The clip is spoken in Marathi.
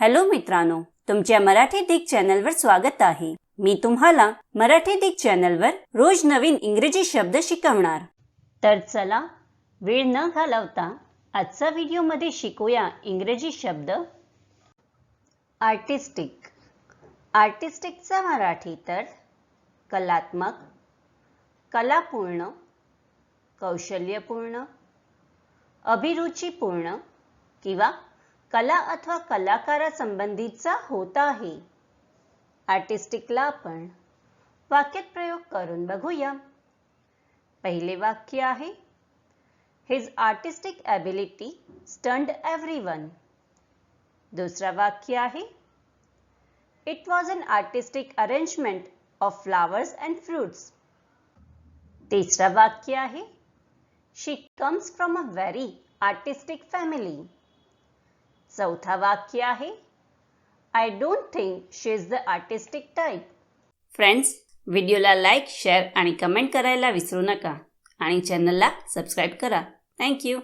हॅलो मित्रांनो तुमच्या मराठी दिग चॅनलवर स्वागत आहे. मी तुम्हाला मराठी दिग चॅनलवर रोज नवीन इंग्रजी शब्द शिकवणार. तर चला वेळ न घालवता आजचा व्हिडिओमध्ये शिकूया इंग्रजी शब्द आर्टिस्टिक आर्टिस्टिकचा मराठी तर कलात्मक कलापूर्ण कौशल्यपूर्ण अभिरुचीपूर्ण किंवा कला अथवा कलाकारासंबंधीचा होत आहे. आर्टिस्टिकला आपण वाक्यात प्रयोग करून बघूया. पहिले वाक्य आहे his artistic ability stand every one दुसरा वाक्य आहे it was an artistic arrangement of flowers and fruits तिसरा वाक्य आहे she comes from a very artistic family चौथा वाक्य आहे. I don't think she is the artistic type friends व्हिडिओला लाईक शेअर आणि कमेंट करायला विसरू नका. आणि चॅनलला सबस्क्राईब करा. थँक्यू